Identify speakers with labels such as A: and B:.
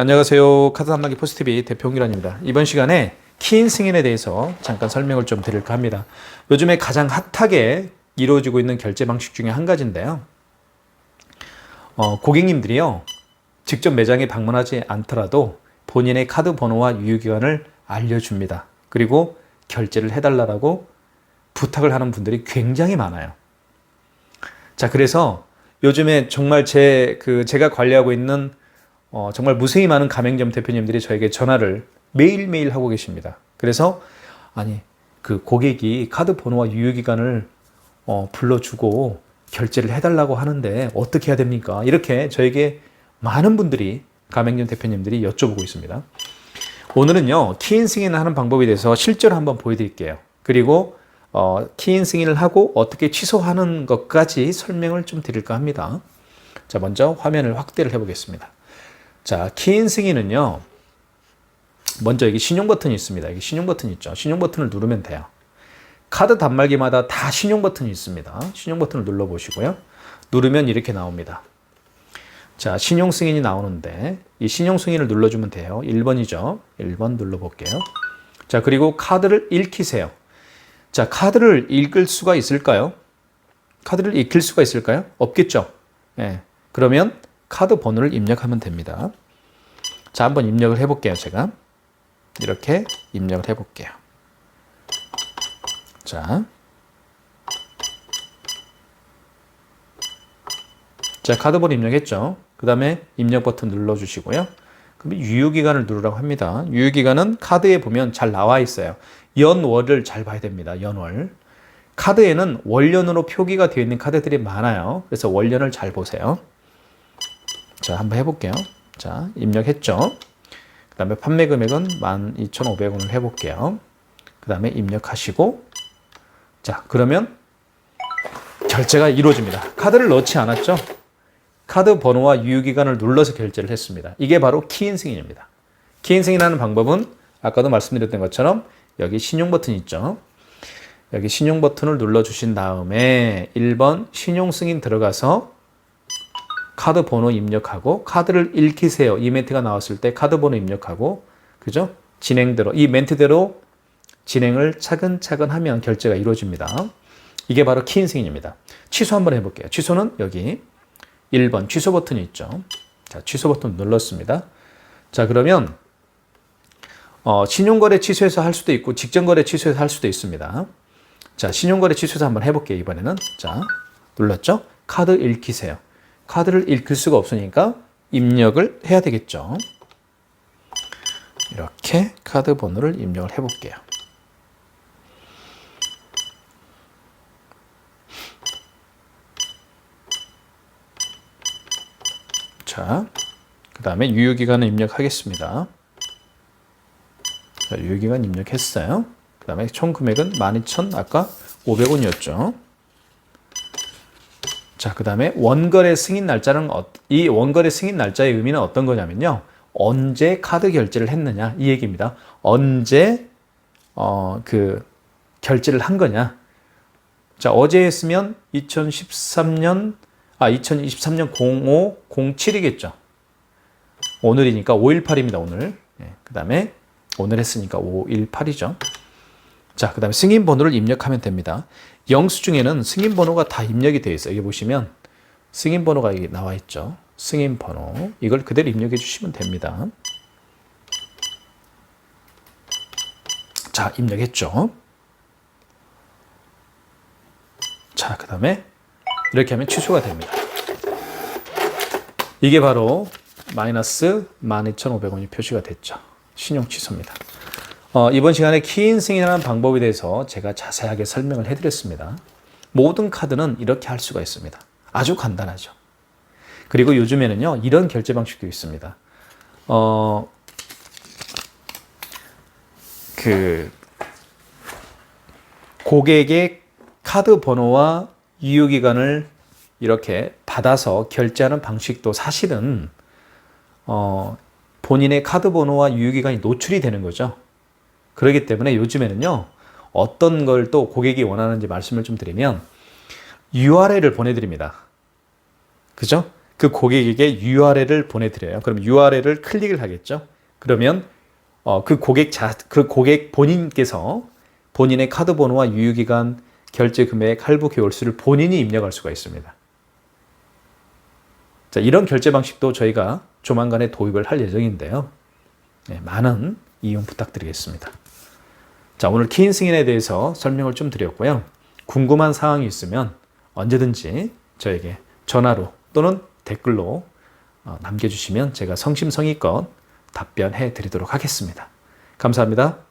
A: 안녕하세요. 카드 담당기 포스티비 대표 홍기란입니다. 이번 시간에 키인 승인에 대해서 잠깐 설명을 좀 드릴까 합니다. 요즘에 가장 핫하게 이루어지고 있는 결제 방식 중에 한 가지인데요. 어, 고객님들이요. 직접 매장에 방문하지 않더라도 본인의 카드 번호와 유효기간을 알려줍니다. 그리고 결제를 해달라고 부탁을 하는 분들이 굉장히 많아요. 자, 그래서 요즘에 정말 제, 그, 제가 관리하고 있는 어, 정말 무수히 많은 가맹점 대표님들이 저에게 전화를 매일매일 하고 계십니다. 그래서, 아니, 그 고객이 카드 번호와 유효기간을 어, 불러주고 결제를 해달라고 하는데 어떻게 해야 됩니까? 이렇게 저에게 많은 분들이 가맹점 대표님들이 여쭤보고 있습니다. 오늘은요, 키인 승인을 하는 방법에 대해서 실제로 한번 보여드릴게요. 그리고 어, 키인 승인을 하고 어떻게 취소하는 것까지 설명을 좀 드릴까 합니다. 자, 먼저 화면을 확대를 해보겠습니다. 자, 키인 승인은요, 먼저 여기 신용 버튼이 있습니다. 여기 신용 버튼 있죠. 신용 버튼을 누르면 돼요. 카드 단말기마다 다 신용 버튼이 있습니다. 신용 버튼을 눌러 보시고요. 누르면 이렇게 나옵니다. 자, 신용 승인이 나오는데 이 신용 승인을 눌러 주면 돼요. 1번이죠. 1번 눌러 볼게요. 자, 그리고 카드를 읽히세요. 자, 카드를 읽을 수가 있을까요? 카드를 익힐 수가 있을까요? 없겠죠. 예. 그러면 카드 번호를 입력하면 됩니다. 자, 한번 입력을 해볼게요. 제가 이렇게 입력을 해볼게요. 자, 자 카드 번호 입력했죠. 그 다음에 입력 버튼 눌러주시고요. 그럼 유효기간을 누르라고 합니다. 유효기간은 카드에 보면 잘 나와 있어요. 연월을 잘 봐야 됩니다. 연월. 카드에는 월연으로 표기가 되어 있는 카드들이 많아요. 그래서 월연을 잘 보세요. 자, 한번 해볼게요. 자, 입력했죠. 그 다음에 판매 금액은 12,500원을 해볼게요. 그 다음에 입력하시고, 자, 그러면 결제가 이루어집니다. 카드를 넣지 않았죠? 카드 번호와 유효기간을 눌러서 결제를 했습니다. 이게 바로 키인 승인입니다. 키인 승인하는 방법은 아까도 말씀드렸던 것처럼 여기 신용 버튼 있죠. 여기 신용 버튼을 눌러주신 다음에 1번 신용 승인 들어가서 카드 번호 입력하고 카드를 읽히세요. 이 멘트가 나왔을 때 카드 번호 입력하고 그죠? 진행대로 이 멘트대로 진행을 차근차근 하면 결제가 이루어집니다. 이게 바로 키인 승인입니다. 취소 한번 해볼게요. 취소는 여기 1번 취소 버튼이 있죠. 자, 취소 버튼 눌렀습니다. 자, 그러면 어, 신용거래 취소해서 할 수도 있고 직전거래 취소해서 할 수도 있습니다. 자, 신용거래 취소해서 한번 해볼게요. 이번에는 자, 눌렀죠? 카드 읽히세요. 카드를 읽힐 수가 없으니까 입력을 해야 되겠죠. 이렇게 카드 번호를 입력을 해볼게요. 자, 그 다음에 유효기간을 입력하겠습니다. 자, 유효기간 입력했어요. 그 다음에 총 금액은 12,000 아까 500원이었죠. 자, 그 다음에 원거래 승인 날짜는 어, 이 원거래 승인 날짜의 의미는 어떤 거냐면요. 언제 카드 결제를 했느냐 이 얘기입니다. 언제 어, 그 결제를 한 거냐. 자, 어제 했으면 2013년 아, 2023년 05 07이겠죠. 오늘이니까 518입니다. 오늘. 네, 그 다음에 오늘 했으니까 518이죠. 자, 그 다음에 승인 번호를 입력하면 됩니다. 영수증에는 승인 번호가 다 입력이 되어 있어요. 여기 보시면 승인 번호가 여기 나와 있죠. 승인 번호. 이걸 그대로 입력해 주시면 됩니다. 자, 입력했죠. 자, 그 다음에 이렇게 하면 취소가 됩니다. 이게 바로 마이너스 12,500원이 표시가 됐죠. 신용 취소입니다. 어, 이번 시간에 키인 승인하는 방법에 대해서 제가 자세하게 설명을 해드렸습니다. 모든 카드는 이렇게 할 수가 있습니다. 아주 간단하죠. 그리고 요즘에는요, 이런 결제 방식도 있습니다. 어, 그, 고객의 카드 번호와 유효기간을 이렇게 받아서 결제하는 방식도 사실은, 어, 본인의 카드 번호와 유효기간이 노출이 되는 거죠. 그렇기 때문에 요즘에는요, 어떤 걸 또 고객이 원하는지 말씀을 좀 드리면, URL을 보내드립니다. 그죠? 그 고객에게 URL을 보내드려요. 그럼 URL을 클릭을 하겠죠. 그러면 어, 그 고객 자, 그 고객 본인께서 본인의 카드 번호와 유효기간, 결제 금액, 할부 개월수를 본인이 입력할 수가 있습니다. 자, 이런 결제 방식도 저희가 조만간에 도입을 할 예정인데요. 네, 많은 이용 부탁드리겠습니다. 자, 오늘 키인 승인에 대해서 설명을 좀 드렸고요. 궁금한 사항이 있으면 언제든지 저에게 전화로 또는 댓글로 어, 남겨주시면 제가 성심성의껏 답변해 드리도록 하겠습니다. 감사합니다.